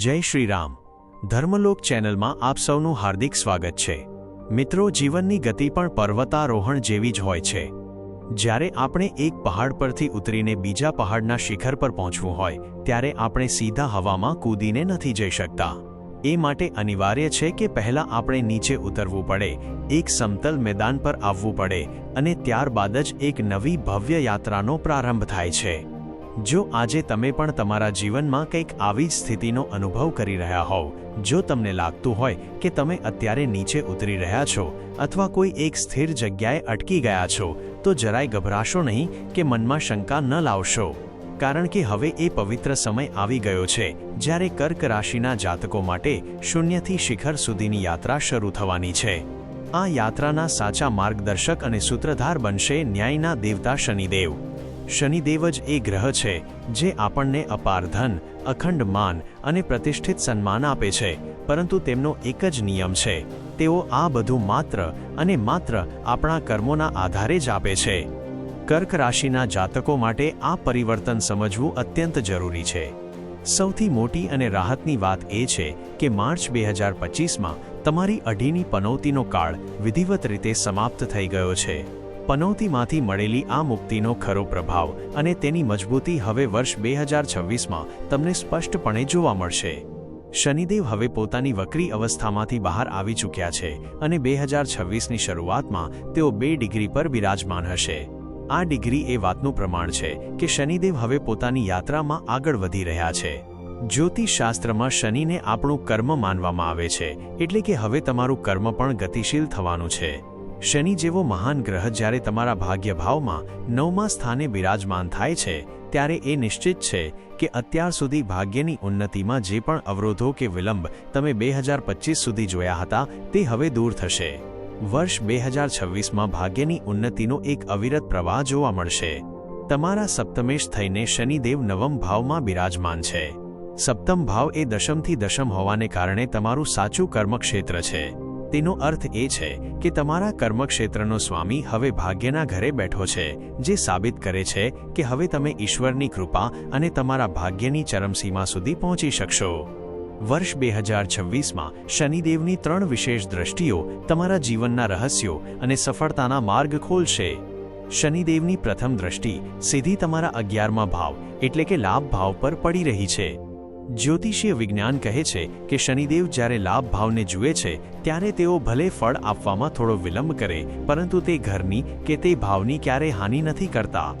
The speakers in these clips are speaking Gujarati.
જય શ્રી રામ. ધર્મલોક ચેનલમાં આપ સૌનું હાર્દિક સ્વાગત છે. મિત્રો, જીવનની ગતિ પણ પર્વતારોહણ જેવી જ હોય છે. જ્યારે આપણે એક પહાડ પરથી ઉતરીને બીજા પહાડના શિખર પર પહોંચવું હોય, ત્યારે આપણે સીધા હવામાં કૂદીને નથી જઈ શકતા. એ માટે અનિવાર્ય છે કે પહેલાં આપણે નીચે ઉતરવું પડે, એક સમતલ મેદાન પર આવવું પડે, અને ત્યારબાદ જ એક નવી ભવ્ય યાત્રાનો પ્રારંભ થાય છે. જો આજે તમે પણ તમારા જીવનમાં કંઈક આવી જ સ્થિતિનો અનુભવ કરી રહ્યા હોવ, જો તમને લાગતું હોય કે તમે અત્યારે નીચે ઉતરી રહ્યા છો અથવા કોઈ એક સ્થિર જગ્યાએ અટકી ગયા છો, તો જરાય ગભરાશો નહીં કે મનમાં શંકા ન લાવશો. કારણ કે હવે એ પવિત્ર સમય આવી ગયો છે, જ્યારે કર્ક રાશિના જાતકો માટે શૂન્યથી શિખર સુધીની યાત્રા શરૂ થવાની છે. આ યાત્રાના સાચા માર્ગદર્શક અને સૂત્રધાર બનશે ન્યાયના દેવતા શનિદેવ. શનિદેવ જ એ ગ્રહ છે, જે આપણને અપાર ધન, અખંડ માન અને પ્રતિષ્ઠિત સન્માન આપે છે, પરંતુ તેમનો એક જ નિયમ છે, તેઓ આ બધું માત્ર અને માત્ર આપણા કર્મોના આધારે જ આપે છે. કર્ક રાશિના જાતકો માટે આ પરિવર્તન સમજવું અત્યંત જરૂરી છે. સૌથી મોટી અને રાહતની વાત એ છે કે માર્ચ બે હજાર પચીસમાં તમારી અઢીની પનૌતીનો કાળ વિધિવત રીતે સમાપ્ત થઈ ગયો છે. પનૌતીમાંથી મળેલી આ મુક્તિનો ખરો પ્રભાવ અને તેની મજબૂતી હવે વર્ષ બે હજાર છવ્વીસમાં તમને સ્પષ્ટપણે જોવા મળશે. શનિદેવ હવે પોતાની વક્રી અવસ્થામાંથી બહાર આવી ચૂક્યા છે અને બે હજાર છવ્વીસની શરૂઆતમાં તેઓ બે ડિગ્રી પર બિરાજમાન હશે. આ ડિગ્રી એ વાતનું પ્રમાણ છે કે શનિદેવ હવે પોતાની યાત્રામાં આગળ વધી રહ્યા છે. જ્યોતિષશાસ્ત્રમાં શનિને આપણું કર્મ માનવામાં આવે છે, એટલે કે હવે તમારું કર્મ પણ ગતિશીલ થવાનું છે. શનિ જેવો મહાન ગ્રહ જ્યારે તમારા ભાગ્યભાવમાં નવમા સ્થાને બિરાજમાન થાય છે, ત્યારે એ નિશ્ચિત છે કે અત્યાર સુધી ભાગ્યની ઉન્નતિમાં જે પણ અવરોધો કે વિલંબ તમે બે હજાર પચીસ સુધી જોયા હતા, તે હવે દૂર થશે. વર્ષ બે હજાર છવ્વીસમાં ભાગ્યની ઉન્નતિનો એક અવિરત પ્રવાહ જોવા મળશે. તમારા સપ્તમેશ થઈને શનિદેવ નવમ ભાવમાં બિરાજમાન છે. સપ્તમ ભાવ એ દશમથી દશમ હોવાને કારણે તમારું સાચું કર્મક્ષેત્ર છે. તેનો અર્થ એ છે કે તમારા કર્મક્ષેત્રનો સ્વામી હવે ભાગ્યના ઘરે બેઠો છે, જે સાબિત કરે છે કે હવે તમે ઈશ્વરની કૃપા અને તમારા ભાગ્યની ચરમસીમા સુધી પહોંચી શકશો. વર્ષ બે હજાર છવ્વીસમાં શનિદેવની ત્રણ વિશેષ દ્રષ્ટિઓ તમારા જીવનના રહસ્યો અને સફળતાના માર્ગ ખોલશે. શનિદેવની પ્રથમ દ્રષ્ટિ સીધી તમારા અગિયારમા ભાવ, એટલે કે લાભ ભાવ પર પડી રહી છે. જ્યોતિષીય વિજ્ઞાન કહે છે કે શનિદેવ જ્યારે લાભ ભાવને જુએ છે, ત્યારે તેઓ ભલે ફળ આપવામાં થોડો વિલંબ કરે, પરંતુ તે ઘરની કે તે ભાવની ક્યારેય હાનિ નથી કરતા.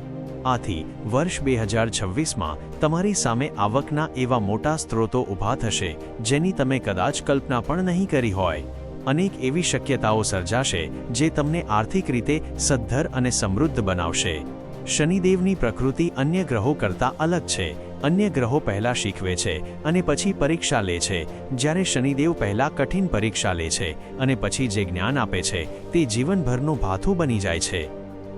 આથી, વર્ષ બે હજાર છવ્વીસમાં તમારી સામે આવકના એવા મોટા સ્ત્રોતો ઊભા થશે, જેની તમે કદાચ કલ્પના પણ નહીં કરી હોય. અનેક એવી શક્યતાઓ સર્જાશે, જે તમને આર્થિક રીતે સદ્ધર અને સમૃદ્ધ બનાવશે. શનિદેવની પ્રકૃતિ અન્ય ગ્રહો કરતાં અલગ છે અન્ય ગ્રહો પહેલાં શીખવે છે અને પછી પરીક્ષા લે છે. જ્યારે શનિદેવ પહેલાં કઠિન પરીક્ષા લે છે અને પછી જે જ્ઞાન આપે છે, તે જીવનભરનું ભાથું બની જાય છે.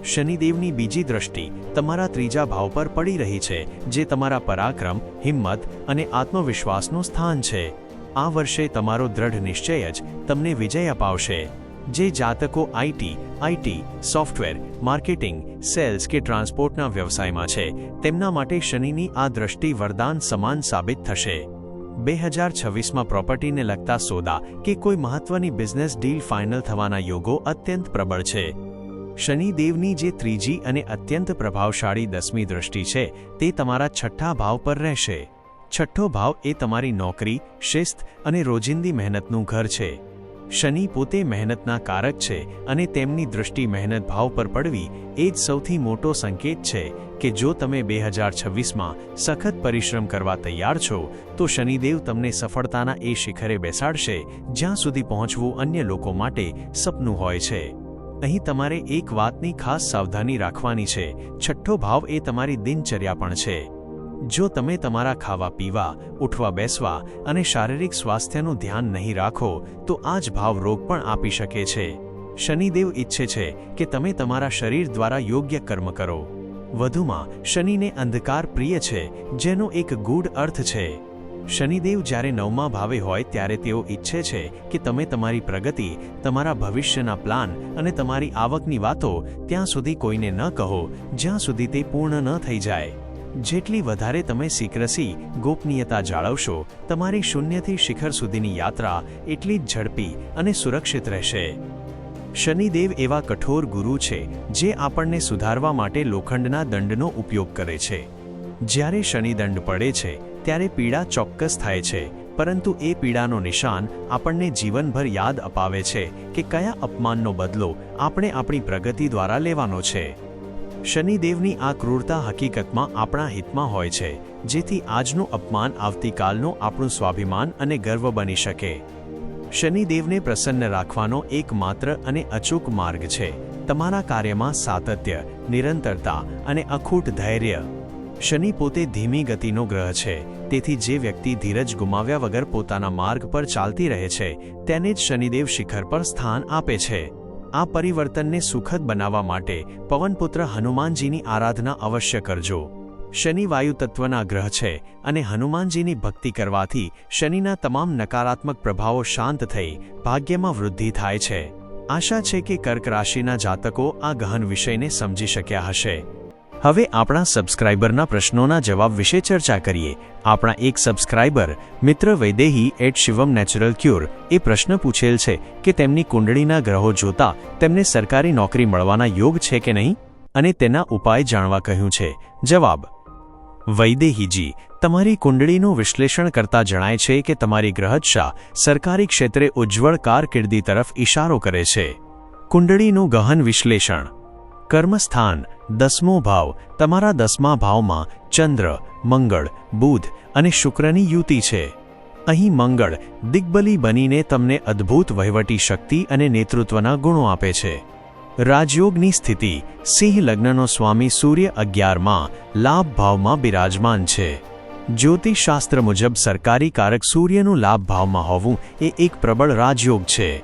શનિદેવની બીજી દ્રષ્ટિ તમારા ત્રીજા ભાવ પર પડી રહી છે, જે તમારા પરાક્રમ, હિંમત અને આત્મવિશ્વાસનું સ્થાન છે. આ વર્ષે તમારો દ્રઢ નિશ્ચય જ તમને વિજય અપાવશે. જે જાતકો IT IT software, marketing, sales કે ટ્રાન્સપોર્ટના વ્યવસાયમાં છે, તેમના માટે શનિની આ દ્રષ્ટિ વરદાન સમાન સાબિત થશે. બે હજાર છવ્વીસમાં પ્રોપર્ટીને લગતા સોદા કે કોઈ મહત્વની બિઝનેસ ડીલ ફાઇનલ થવાના યોગો અત્યંત પ્રબળ છે. શનિદેવની જે ત્રીજી અને અત્યંત પ્રભાવશાળી દસમી દ્રષ્ટિ છે, તે તમારા છઠ્ઠા ભાવ પર રહેશે. છઠ્ઠો ભાવ એ તમારી નોકરી, શિસ્ત અને રોજિંદી મહેનતનું ઘર છે. શનિ પોતે મહેનતના કારક છે અને તેમની દૃષ્ટિ મહેનત ભાવ પર પડવી એ જ સૌથી મોટો સંકેત છે કે જો તમે બે હજાર છવ્વીસમાં સખત પરિશ્રમ કરવા તૈયાર છો, તો શનિદેવ તમને સફળતાના એ શિખરે બેસાડશે, જ્યાં સુધી પહોંચવું અન્ય લોકો માટે સપનું હોય છે. અહીં તમારે એક વાતની ખાસ સાવધાની રાખવાની છે, છઠ્ઠો ભાવ એ તમારી દિનચર્યા પણ છે. જો તમે તમારા ખાવા, પીવા, ઉઠવા, બેસવા અને શારીરિક સ્વાસ્થ્યનું ધ્યાન નહીં રાખો, તો આ જ ભાવ રોગ પણ આપી શકે છે. શનિદેવ ઈચ્છે છે કે તમે તમારા શરીર દ્વારા યોગ્ય કર્મ કરો. વધુમાં, શનિને અંધકાર પ્રિય છે, જેનો એક ગૂઢ અર્થ છે. શનિદેવ જ્યારે નવમા ભાવે હોય ત્યારે તેઓ ઈચ્છે છે કે તમે તમારી પ્રગતિ, તમારા ભવિષ્યના પ્લાન અને તમારી આવકની વાતો ત્યાં સુધી કોઈને ન કહો, જ્યાં સુધી તે પૂર્ણ ન થઈ જાય. જેટલી વધારે તમે સિક્રસી, ગોપનીયતા જાળવશો, તમારી શૂન્યથી શિખર સુધીની યાત્રા એટલી જ ઝડપી અને સુરક્ષિત રહેશે. શનિદેવ એવા કઠોર ગુરુ છે, જે આપણને સુધારવા માટે લોખંડના દંડનો ઉપયોગ કરે છે. જ્યારે શનિદંડ પડે છે, ત્યારે પીડા ચોક્કસ થાય છે, પરંતુ એ પીડાનો નિશાન આપણને જીવનભર યાદ અપાવે છે કે કયા અપમાનનો બદલો આપણે આપણી પ્રગતિ દ્વારા લેવાનો છે. શનિદેવની આ ક્રૂરતા હકીકતમાં આપણા હિતમાં હોય છે, જેથી આજનું અપમાન આવતીકાલનું આપણું સ્વાભિમાન અને ગર્વ બની શકે. શનિદેવને પ્રસન્ન રાખવાનો એકમાત્ર અને અચૂક માર્ગ છે. તમારા કાર્યમાં સાતત્ય, નિરંતરતા અને અખૂટ ધૈર્ય. શનિ પોતે ધીમી ગતિનો ગ્રહ છે, તેથી જે વ્યક્તિ ધીરજ ગુમાવ્યા વગર પોતાના માર્ગ પર ચાલતી રહે છે, તેને જ શનિદેવ શિખર પર સ્થાન આપે છે. આ પરિવર્તનને સુખદ બનાવવા માટે પવનપુત્ર હનુમાનજીની આરાધના અવશ્ય કરજો. શનિ વાયુ તત્વના ગ્રહ છે અને હનુમાનજીની ભક્તિ કરવાથી શનિના તમામ નકારાત્મક પ્રભાવો શાંત થઈ ભાગ્યમાં વૃદ્ધિ થાય છે. આશા છે કે કર્ક રાશિના જાતકો આ ગહન વિષયને સમજી શક્યા હશે. હવે આપણા સબસ્ક્રાઇબરના પ્રશ્નોના જવાબ વિશે ચર્ચા કરીએ. આપણા એક સબસ્ક્રાઇબર, મિત્ર Vaidehi at Shivam natural cure, એ પ્રશ્ન પૂછેલ છે કે તેમની કુંડળીના ગ્રહો જોતા તેમને સરકારી નોકરી મળવાના યોગ છે કે નહીં? અને તેના ઉપાય જાણવા કહ્યું છે. જવાબ, વૈદેહીજી, તમારી કુંડળીનું વિશ્લેષણ કરતા જણાય છે કે તમારી ગ્રહદશા સરકારી ક્ષેત્રે ઉજ્જવળ કારકિર્દી તરફ ઇશારો કરે છે. કુંડળીનું ગહન વિશ્લેષણ કર્મસ્થાન, દસમો ભાવ. તમારા દસમા ભાવમાં ચંદ્ર, મંગળ, બુધ અને શુક્રની યુતિ છે. અહીં મંગળ દિગ્બલી બનીને તમને અદ્ભુત વહીવટી શક્તિ અને નેતૃત્વના ગુણો આપે છે. રાજયોગની સ્થિતિ, સિંહ લગ્નનો સ્વામી સૂર્ય અગિયારમાં લાભ ભાવમાં બિરાજમાન છે. જ્યોતિષશાસ્ત્ર મુજબ સરકારી કારક સૂર્યનું લાભ ભાવમાં હોવું એ એક પ્રબળ રાજયોગ છે.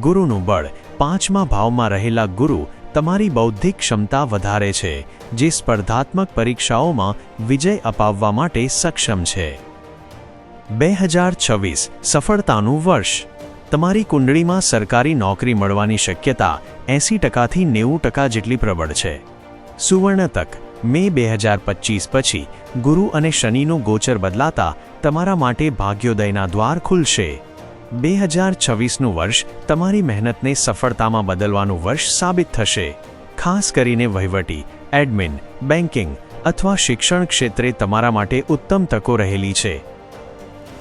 ગુરુનું બળ પાંચમા ભાવમાં રહેલા ગુરુ તમારી બૌદ્ધિક ક્ષમતા વધારે છે, જે સ્પર્ધાત્મક પરીક્ષાઓમાં વિજય અપાવવા માટે સક્ષમ છે. બે હજાર છવ્વીસ સફળતાનું વર્ષ. તમારી કુંડળીમાં સરકારી નોકરી મળવાની શક્યતા એંસી ટકાથી નેવું ટકા જેટલી પ્રબળ છે. સુવર્ણ તક. મે બે હજાર પચીસ પછી ગુરુ અને શનિનું ગોચર બદલાતા તમારા માટે ભાગ્યોદયના દ્વાર ખુલશે. બે હજાર છવ્વીસનું વર્ષ તમારી મહેનતને સફળતામાં બદલવાનું વર્ષ સાબિત થશે. ખાસ કરીને વહીવટી, એડમિન, બેન્કિંગ અથવા શિક્ષણ ક્ષેત્રે તમારા માટે ઉત્તમ તકો રહેલી છે.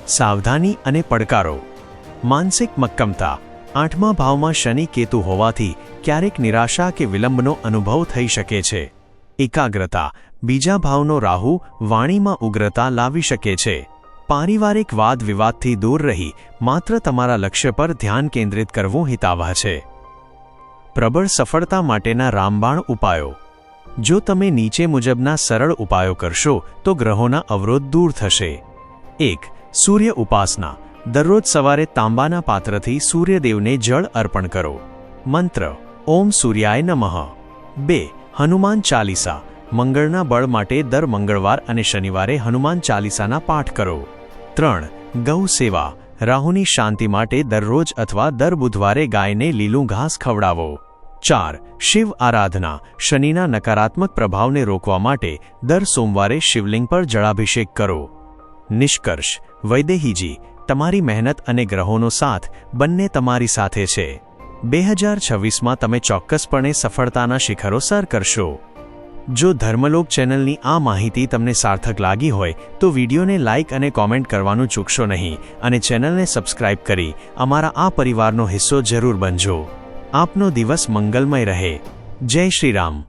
સાવધાની અને પડકારો. માનસિક મક્કમતા. આઠમા ભાવમાં શનિ કેતુ હોવાથી ક્યારેક નિરાશા કે વિલંબનો અનુભવ થઈ શકે છે. એકાગ્રતા. બીજા ભાવનો રાહુ વાણીમાં ઉગ્રતા લાવી શકે છે. પારિવારિક વાદ વિવાદથી દૂર રહી માત્ર તમારા લક્ષ્ય પર ધ્યાન કેન્દ્રિત કરવું હિતાવહ છે. પ્રબળ સફળતા માટેના રામબાણ ઉપાયો. જો તમે નીચે મુજબના સરળ ઉપાયો કરશો, તો ગ્રહોના અવરોધ દૂર થશે. એક, સૂર્ય ઉપાસના. દરરોજ સવારે તાંબાના પાત્રથી સૂર્યદેવને જળ અર્પણ કરો. મંત્ર, ઓમ સૂર્યાય નમઃ. બે, હનુમાન ચાલીસા. મંગળના બળ માટે દર મંગળવાર અને શનિવારે હનુમાન ચાલીસાના પાઠ કરો. ત્રણ, ગૌ સેવા. રાહુની શાંતિ માટે દરરોજ અથવા દર બુધવારે ગાયને લીલું ઘાસ ખવડાવો. ચાર, શિવ આરાધના. શનિના નકારાત્મક પ્રભાવને રોકવા માટે દર સોમવારે શિવલિંગ પર જળાભિષેક કરો. નિષ્કર્ષ, વૈદેહીજી, તમારી મહેનત અને ગ્રહોનો સાથ બંને તમારી સાથે છે. બે હજાર છવ્વીસમાં તમે ચોક્કસપણે સફળતાના શિખરો સર કરશો. જો ધર્મલોક ચેનલની આ માહિતી તમને સાર્થક લાગી હોય, તો વિડીયોને લાઇક અને કોમેન્ટ કરવાનું ચૂકશો નહીં અને ચેનલને સબસ્ક્રાઇબ કરી અમારા આ પરિવારનો હિસ્સો જરૂર બનજો. આપનો દિવસ મંગલમય રહે. જય શ્રી રામ.